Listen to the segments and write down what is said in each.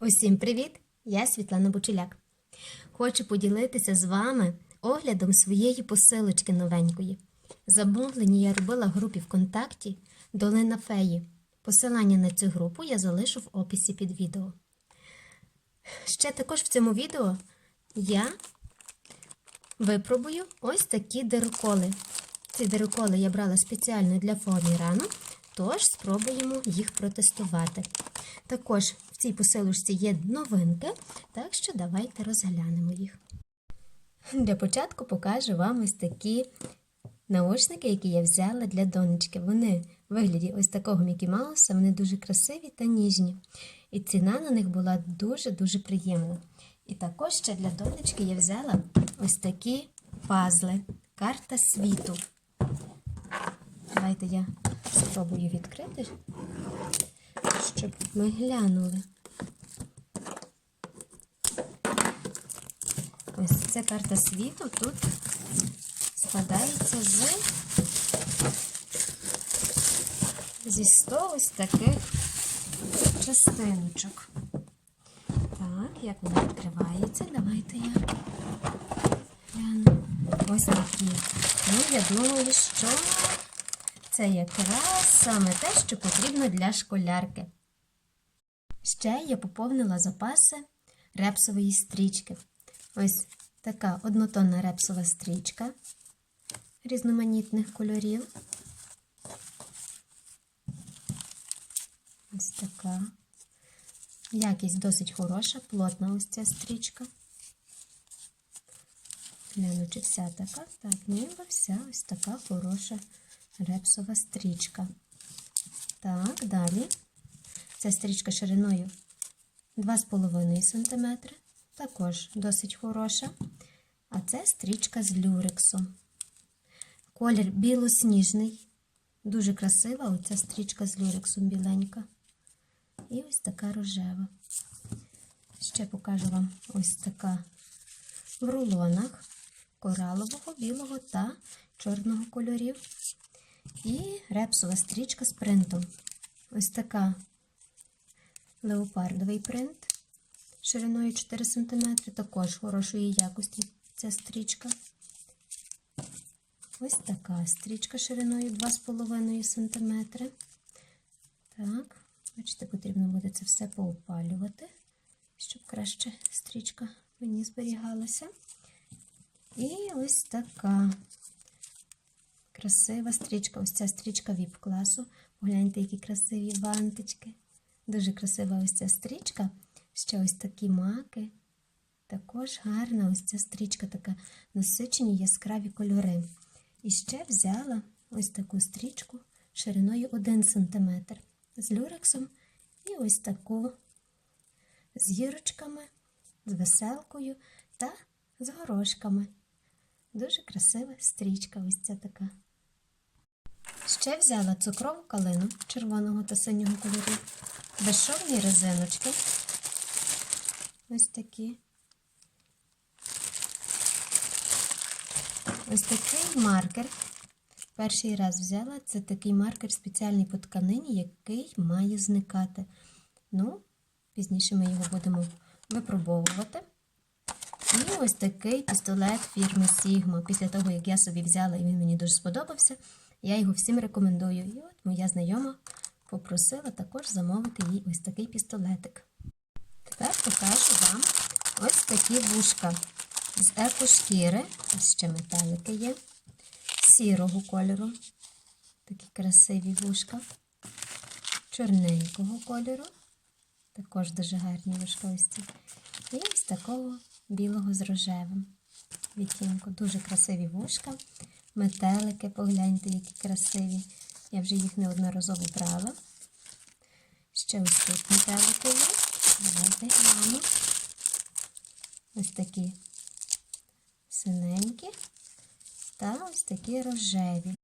Усім привіт! Я Світлана Бучеляк. Хочу поділитися з вами оглядом своєї посилочки новенької. Замовлення я робила групі ВКонтакті Долина Феї. Посилання на цю групу я залишу в описі під відео. Ще також в цьому відео я випробую ось такі дироколи. Ці дироколи я брала спеціально для фоамірану, тож спробуємо їх протестувати. Також цій посилочці є новинки, так що давайте розглянемо їх. Для початку покажу вам ось такі наушники, які я взяла для донечки. Вони в вигляді ось такого Мікі Мауса, вони дуже красиві та ніжні. І ціна на них була дуже-дуже приємна. І також ще для донечки я взяла ось такі пазли, карта світу. Давайте я спробую відкрити, щоб ми глянули. Ось ця карта світу тут складається з зі 100 ось таких частиночок. Так, як вона відкривається, давайте я гляну. Ось такі. Ну, я думаю, що це якраз саме те, що потрібно для школярки. Ще я поповнила запаси репсової стрічки. Ось така однотонна репсова стрічка різноманітних кольорів. Ось така. Якість досить хороша, плотна ось ця стрічка. Гляну, чи вся така. Так, ніби вся ось така хороша репсова стрічка. Так, далі. Ця стрічка шириною 2,5 см. Також досить хороша. А це стрічка з люрексом. Колір білосніжний. Дуже красива оця стрічка з люрексом біленька. І ось така рожева. Ще покажу вам ось така в рулонах коралового, білого та чорного кольорів. І репсова стрічка з принтом. Ось така леопардовий принт шириною 4 см, також хорошої якості ця стрічка. Ось така стрічка шириною 2,5 см. Так, бачите, потрібно буде це все поопалювати, щоб краще стрічка мені зберігалася. І ось така красива стрічка. Ось ця стрічка ВІП-класу. Погляньте, які красиві бантички. Дуже красива ось ця стрічка. Ще ось такі маки. Також гарна ось ця стрічка, така насичені яскраві кольори. І ще взяла ось таку стрічку шириною 1 см з люрексом і ось таку з гірочками, з веселкою та з горошками. Дуже красива стрічка ось ця така. Ще взяла цукрову калину червоного та синього кольорів, безшовні резиночки. Ось такі. Ось такий маркер. Перший раз взяла це такий маркер спеціальний по тканині, який має зникати. Ну, пізніше ми його будемо випробовувати. І ось такий пістолет фірми Sigma. Після того, як я собі взяла і він мені дуже сподобався, я його всім рекомендую. І от моя знайома попросила також замовити їй ось такий пістолетик. Покажу вам ось такі вушка з екошкіри. Ось ще металики є. Сірого кольору. Такі красиві вушка. Чорненького кольору. Також дуже гарні вушка ось ці. І ось такого білого з рожевим відтінку. Дуже красиві вушка. Метелики, погляньте, які красиві. Я вже їх неодноразово брала. Ще ось тут метелики є. Давайте глянемо. Ось такі синенькі та ось такі рожеві.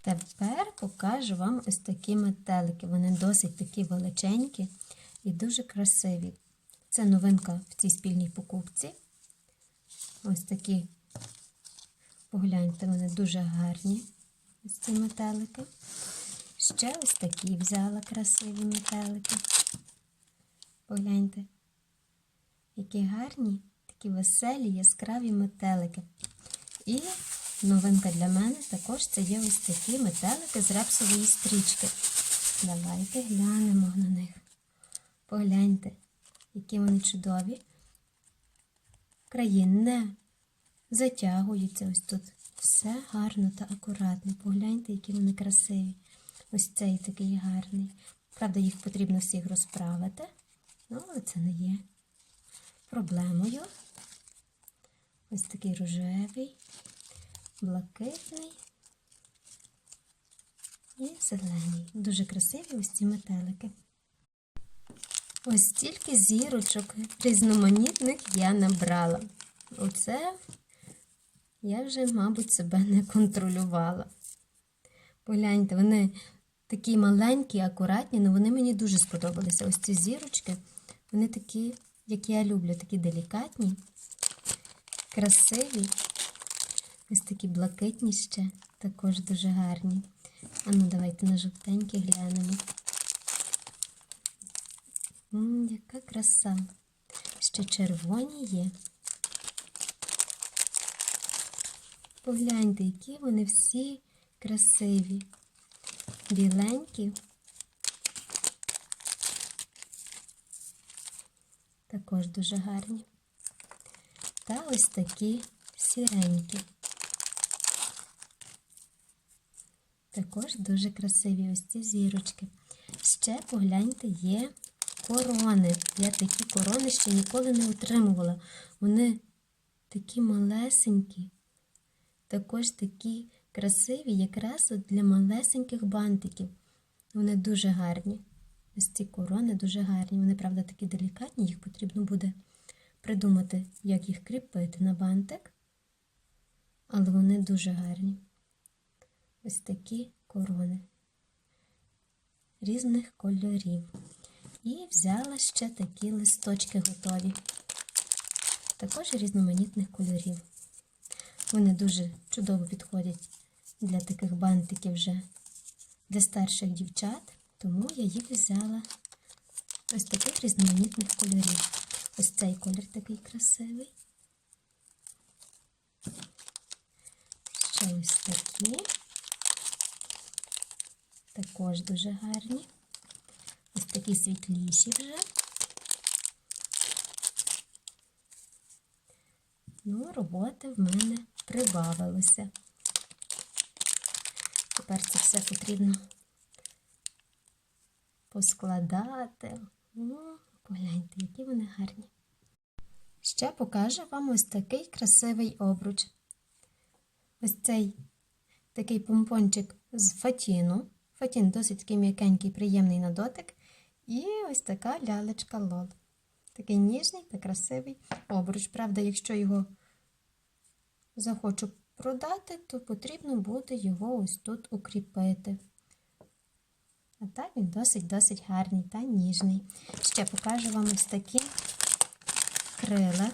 Тепер покажу вам ось такі метелики. Вони досить такі величенькі і дуже красиві. Це новинка в цій спільній покупці. Ось такі, погляньте, вони дуже гарні. Ось ці метелики. Ще ось такі взяла красиві метелики. Погляньте, Які гарні, такі веселі, яскраві метелики. І новинка для мене також це є ось такі метелики з репсової стрічки. Давайте глянемо на них. Погляньте, які вони чудові. Краї не затягуються ось тут. Все гарно та акуратно. Погляньте, які вони красиві. Ось цей такий гарний. Правда, їх потрібно всіх розправити. Ну, але це не є проблемою. Ось такий рожевий, блакитний і зелений. Дуже красиві ось ці метелики. Ось стільки зірочок різноманітних я набрала. Оце я вже, мабуть, себе не контролювала. Погляньте, вони такі маленькі, акуратні, але вони мені дуже сподобалися. Ось ці зірочки, вони такі, як я люблю, такі делікатні, красиві. Ось такі блакитні ще, також дуже гарні. А ну, давайте на жовтенькі глянемо. М, яка краса. Ще червоні є. Погляньте, які вони всі красиві. Біленькі. Також дуже гарні. Та ось такі сіренькі. Також дуже красиві ось ці зірочки. Ще погляньте, є корони. Я такі корони ще ніколи не отримувала. Вони такі малесенькі, також такі красиві, якраз от для малесеньких бантиків. Вони дуже гарні. Ось ці корони дуже гарні. Вони, правда, такі делікатні, їх потрібно буде придумати, як їх кріпити на бантик. Але вони дуже гарні. Ось такі корони різних кольорів. І взяла ще такі листочки готові. Також різноманітних кольорів. Вони дуже чудово підходять для таких бантиків вже для старших дівчат, тому я їх взяла ось таких різноманітних кольорів. Ось цей колір такий красивий. Ще ось такі. Також дуже гарні. Ось такі світліші вже. Ну, роботи в мене прибавилося. Тепер це все потрібно поскладати. Ну, погляньте, які вони гарні. Ще покажу вам ось такий красивий обруч. Ось цей такий помпончик з фатіну. Фатін досить такий м'якенький, приємний на дотик. І ось така лялечка лол. Такий ніжний та красивий обруч. Правда, якщо його захочу продати, то потрібно буде його ось тут укріпити. А так він досить-досить гарний та ніжний. Ще покажу вам ось такі крила,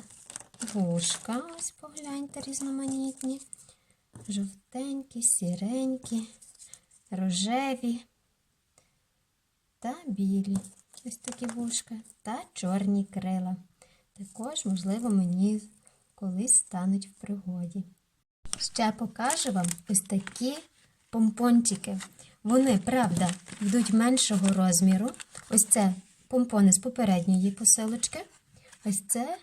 вушка. Ось погляньте, різноманітні. Жовтенькі, сіренькі, рожеві та білі. Ось такі вушка та чорні крила. Також, можливо, мені колись стануть в пригоді. Ще покажу вам ось такі помпончики. Вони, правда, йдуть меншого розміру. Ось це помпони з попередньої посилочки. Ось це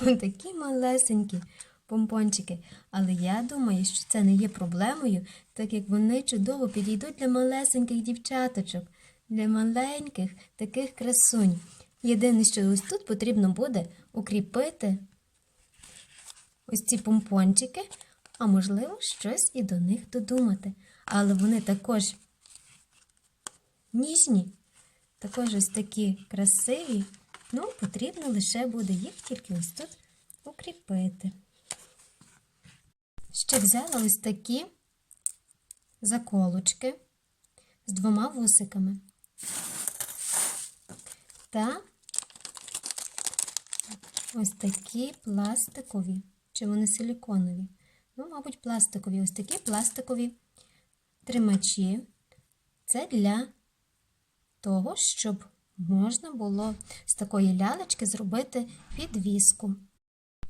такі малесенькі помпончики. Але я думаю, що це не є проблемою, так як вони чудово підійдуть для малесеньких дівчаточок, для маленьких таких красунь. Єдине, що ось тут потрібно буде укріпити ось ці помпончики, а можливо, щось і до них додумати. Але вони також ніжні, також ось такі красиві. Ну, потрібно лише буде їх тільки ось тут укріпити. Ще взяла ось такі заколочки з двома вусиками. Та ось такі пластикові, чи вони силіконові? Ну, мабуть, пластикові. Ось такі пластикові тримачі. Це для того, щоб можна було з такої лялечки зробити підвіску.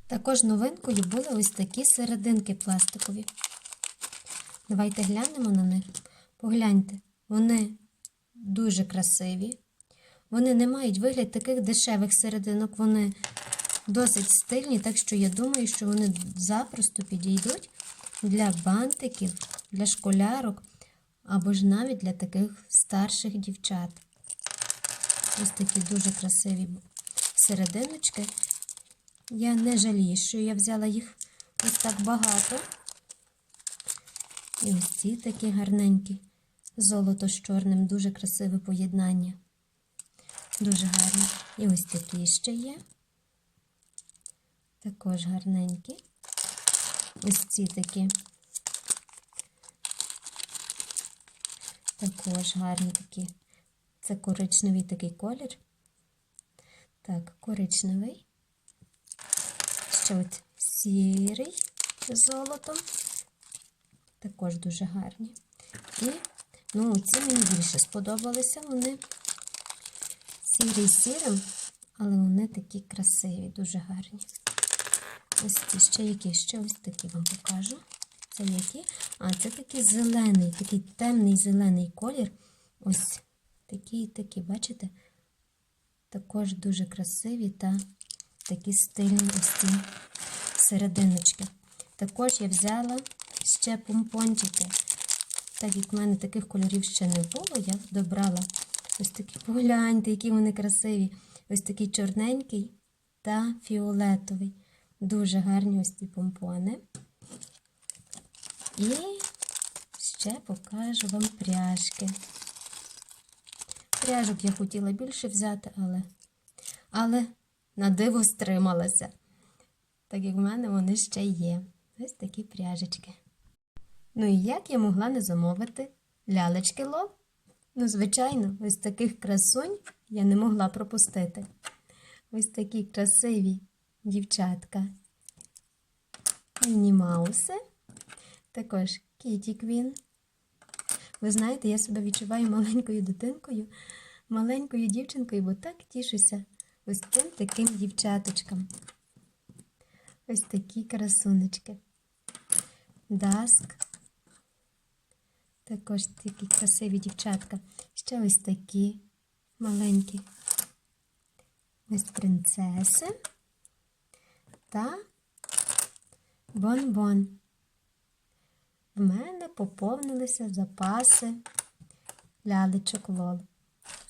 Також новинкою були ось такі серединки пластикові. Давайте глянемо на них. Погляньте, вони дуже красиві. Вони не мають вигляд таких дешевих серединок, вони досить стильні, так що я думаю, що вони запросто підійдуть для бантиків, для школярок або ж навіть для таких старших дівчат. Ось такі дуже красиві серединочки. Я не жалію, що я взяла їх ось так багато. І ось ці такі гарненькі. Золото з чорним, дуже красиве поєднання. Дуже гарні. І ось такі ще є. Також гарненькі. Ось ці такі. Також гарні такі. Це коричневий такий колір. Так, коричневий. Ще от сірий з золотом. Також дуже гарні. І, ну, ці мені більше сподобалися. Вони сірий сірим, але вони такі красиві, дуже гарні. Ось ще які, ще ось такі вам покажу. Це які? А, це такий зелений, такий темний зелений колір. Ось такі і такі, бачите? Також дуже красиві та такі стильні ось ці серединочки. Також я взяла ще помпончики. Так як в мене таких кольорів ще не було, я добрала ось такі, погляньте, які вони красиві. Ось такий чорненький та фіолетовий. Дуже гарні ось ці помпони. І ще покажу вам пряжки. Пряжок я хотіла більше взяти, але, але на диво стрималася. Так як в мене вони ще є. Ось такі пряжечки. Ну і як я могла не замовити лялечки лов? Ну, звичайно, ось таких красунь я не могла пропустити. Ось такі красиві дівчатка. Міні Мауси. Також Кіті Квін. Ви знаєте, я себе відчуваю маленькою дитинкою, маленькою дівчинкою, бо так тішуся ось цим таким дівчаточкам. Ось такі красунечки. Даск. Також такі красиві дівчатка. Ще ось такі маленькі. Ось принцеси та бон-бон. В мене поповнилися запаси лялечок лол.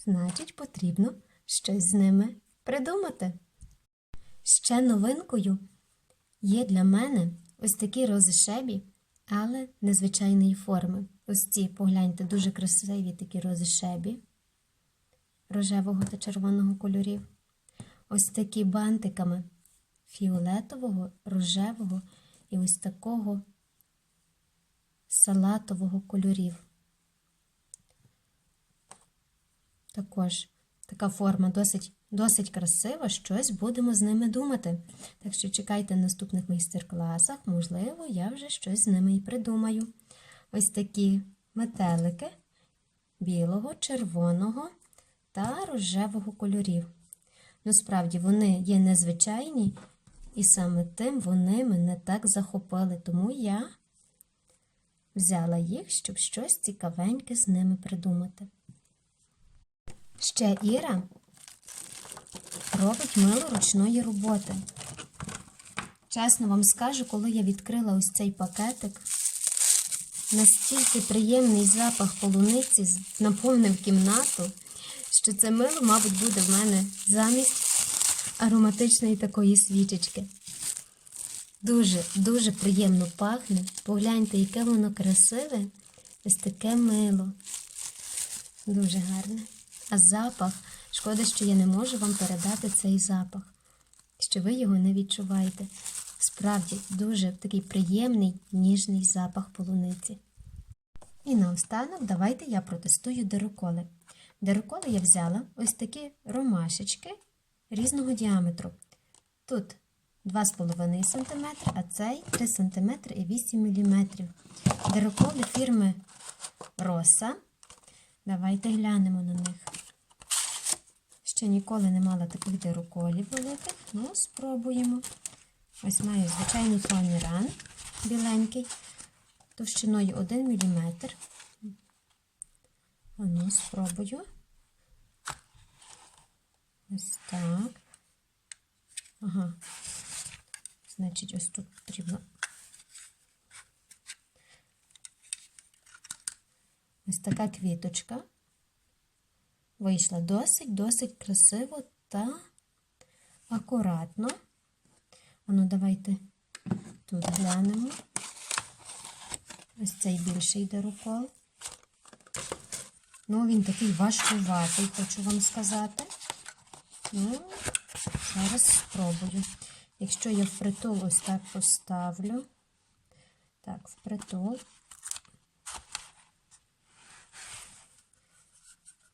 Значить, потрібно щось з ними придумати. Ще новинкою є для мене ось такі розишебі, але незвичайної форми. Ось ці, погляньте, дуже красиві такі розишебі рожевого та червоного кольорів. Ось такі бантиками фіолетового, рожевого і ось такого салатового кольорів. Також така форма досить, досить красива, щось будемо з ними думати. Так що чекайте наступних майстер-класах, можливо, я вже щось з ними і придумаю. Ось такі метелики білого, червоного та рожевого кольорів. Ну, справді, вони є незвичайні, і саме тим вони мене так захопили, тому я взяла їх, щоб щось цікавеньке з ними придумати. Ще Іра робить мило ручної роботи. Чесно вам скажу, коли я відкрила ось цей пакетик, настільки приємний запах полуниці наповнив кімнату, що це мило, мабуть, буде в мене замість ароматичної такої свічечки. Дуже, дуже приємно пахне. Погляньте, яке воно красиве. Ось таке мило. Дуже гарне. А запах, шкода, що я не можу вам передати цей запах, що ви його не відчуваєте. Справді, дуже такий приємний, ніжний запах полуниці. І наостанок давайте я протестую дироколи. Дироколи я взяла ось такі ромашечки різного діаметру. Тут 2,5 см, а цей 3 см і 8 мм. Дироколи фірми Роса. Давайте глянемо на них. Ще ніколи не мала таких дироколів великих. Ну, спробуємо. Ось маю звичайний фоаміран біленький, товщиною 1 мм. А ну, спробую. Ось так. Ага. Значить, ось тут потрібно. Ось така квіточка. Вийшла досить, досить красиво та акуратно. Ану, давайте тут глянемо. Ось цей більший дирокол. Ну, він такий важкуватий, хочу вам сказати. Ну, зараз спробую. Якщо я впритул ось так поставлю. Так, впритул.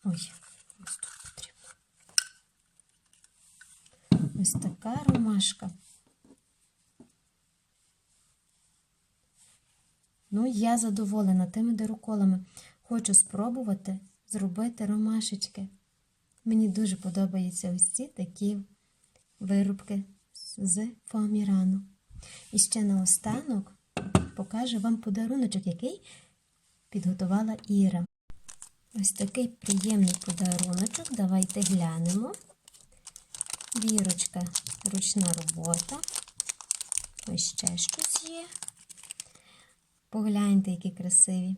Ой, ось тут потрібно. Ось така ромашка. Ну, я задоволена тими дироколами. Хочу спробувати зробити ромашечки. Мені дуже подобаються ось ці такі виробки з фоамірану. І ще наостанок покажу вам подаруночок, який підготувала Іра. Ось такий приємний подаруночок. Давайте глянемо. Вірочка, ручна робота. Ось ще щось є. Погляньте, які красиві.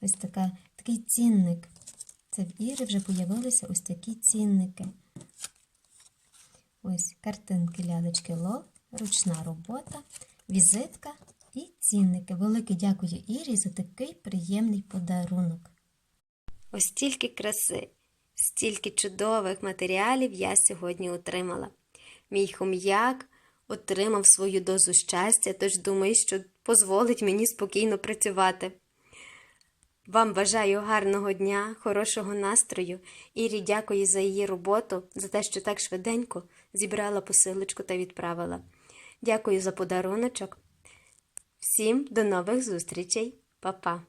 Ось така, такий цінник. Це в Іри вже з'явилися ось такі цінники. Ось картинки лялечки Лол, ручна робота, візитка і цінники. Велике дякую Ірі за такий приємний подарунок. Ось стільки краси, стільки чудових матеріалів я сьогодні отримала. Мій хом'як отримав свою дозу щастя, тож думаю, що дозволить мені спокійно працювати. Вам бажаю гарного дня, хорошого настрою. Ірі дякую за її роботу, за те, що так швиденько зібрала посилочку та відправила. Дякую за подаруночок. Всім до нових зустрічей, Па-па!